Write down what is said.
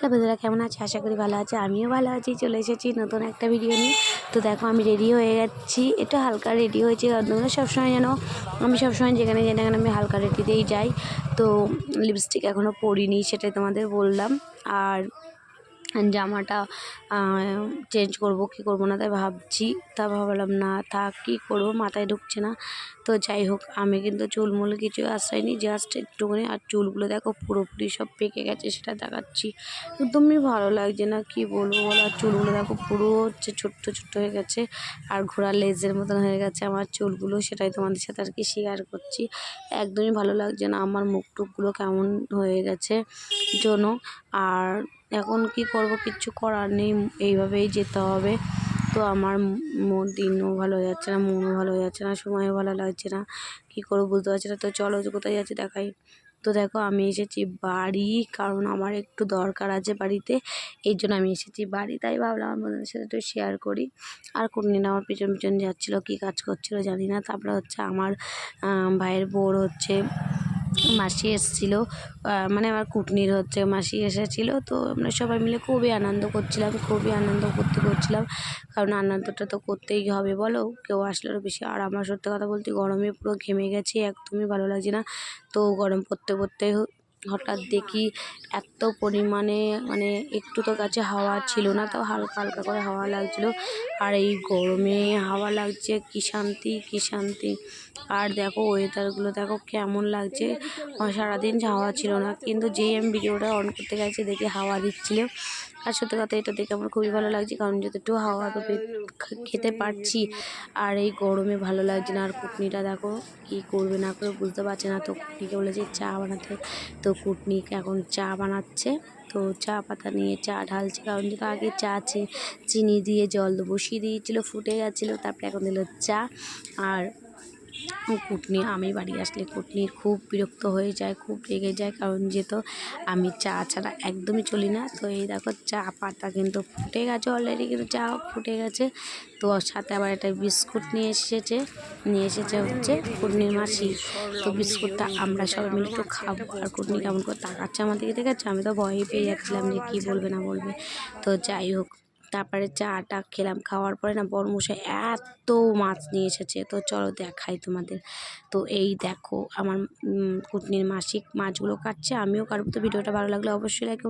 Hello বন্ধুরা, কেমন আছে? আশা করি ভালো আছে। আমিও ভালো আছি, চলে এসেছি নতুন একটা ভিডিও নিয়ে। তো দেখো, আমি রেডি হয়ে যাচ্ছি একটু হালকা রেডি হয়েছি। তোমরা সবসময় যেন আমি সবসময় যেখানে যেন এখানে আমি হালকা রেডিতেই যাই। তো লিপস্টিক এখনও পরিনি, সেটাই তোমাদের বললাম। আর জামাটা চেঞ্জ করব, কি করব না তাই ভাবছি। তা ভাবলাম, না, থাক, কী করব? মাথায় ঢুকছে না। তো যাই হোক, আমি কিন্তু চুলমুল কিছু আশ্রয়নি জাস্ট একটুখানি, আর চুলগুলো দেখো পুরোপুরি সব পেকে গেছে, সেটা দেখাচ্ছি। একদমই ভালো লাগছে না, কি বলব বলো? আর চুলগুলো দেখো পুরো হচ্ছে ছোট্ট ছোট্ট হয়ে গেছে, আর ঘোড়ার লেজের মতন হয়ে গেছে আমার চুলগুলো, সেটাই তোমাদের সাথে আর কি শেয়ার করছি। একদমই ভালো লাগছে না, আমার মুখ টুকগুলো কেমন হয়ে গেছে জন্য আর এখন কি করব? কিচ্ছু করার নেই, এইভাবেই যেতে হবে। তো আমার দিনও ভালো যাচ্ছে না, মনও ভালো যাচ্ছে না, সময়ও ভালো লাগছে না। কী করব বুঝতে পারছি না। তো চলো কোথায় যাচ্ছি দেখাই। তো দেখো আমি এসেছি বাড়ি, কারণ আমার একটু দরকার আছে বাড়িতে। এই জন্য আমি এসেছি বাড়ি, তাই ভাবলাম আমার বন্ধুদের সাথে একটু শেয়ার করি। আর কোনদিন আমার পিছন পিছন যাচ্ছিল, কী কাজ করছিল জানি না। তারপরে হচ্ছে আমার ভাইয়ের বোর হচ্ছে মাসি এসেছিল মানে আমার কুটনির হচ্ছে মাসি এসেছিল, তো আমরা সবাই মিলে খুবই আনন্দ করছিলাম, খুবই আনন্দ করতে করছিলাম। কারণ আনন্দটা তো করতেই হবে, বলো? কেউ আসলে আরও বেশি, আর আমার সত্যি কথা বলতে গরমে পুরো ঘেমে গেছি, একদমই ভালো লাগছে না। তো গরম পড়তে পড়তে হঠাৎ দেখি এত পরিমাণে মানে একটু তো কাছে হাওয়া ছিল না, তো হালকা হালকা করে হাওয়া লাগছিল। আর এই গরমে হাওয়া লাগছে, কী শান্তি কী শান্তি। আর দেখো ওয়েদারগুলো দেখো কেমন লাগছে। সারাদিন হাওয়া ছিল না, কিন্তু যেই আমি ভিডিওটা অন করতে গেছি দেখি হাওয়া দিচ্ছিল। আর সত্যি কথা এটা দেখে আমার খুবই ভালো লাগছে, কারণ যতটুকু হাওয়া খেতে পারছি। আর এই গরমে ভালো লাগছে না, আর কুটনিটা দেখো কী করবে না করে বুঝতে পারছে না। তো কুটনিকে বলেছে চা বানাতে, তো কুটনিকে এখন চা বানাচ্ছে। তো চা পাতা নিয়ে চা ঢালছে, কারণ যেটা আগে চা আছে চিনি দিয়ে জল বসিয়ে দিয়েছিলো, ফুটে গেছিল, তারপরে এখন দিল চা। আর কুটনি, আমি বাড়ি আসলে কুটনির খুব বিরক্ত হয়ে যায়, খুব রেগে যায়। কারণ যেহেতু আমি চা ছাড়া একদমই চলি না, তো এই দেখো চা পাতা কিন্তু ফুটে গেছে অলরেডি কিন্তু চা ফুটে গেছে। তো সাথে আবার একটা বিস্কুট নিয়ে এসেছে নিয়ে এসেছে হচ্ছে কুটনির মাসি। তো বিস্কুটটা আমরা সবাই মিলে একটু খাব। আর কুটনি কেমন করে তাকাচ্ছে আমার দিকে দেখেছে আমি তো ভয়ই পেয়ে যাচ্ছিলাম যে কী বলবে না বলবে। তো যাই হোক তারপরে চাটা খেলাম, খাওয়ার পরে না বড়মশাই এত মাছ নিয়ে এসেছে। তো চলো দেখাই তোমাদের। তো এই দেখো আমার কুটনির মাসিক মাছগুলো কাটছে, আমিও কাটবো। তো ভিডিওটা ভালো লাগলে অবশ্যই লাইক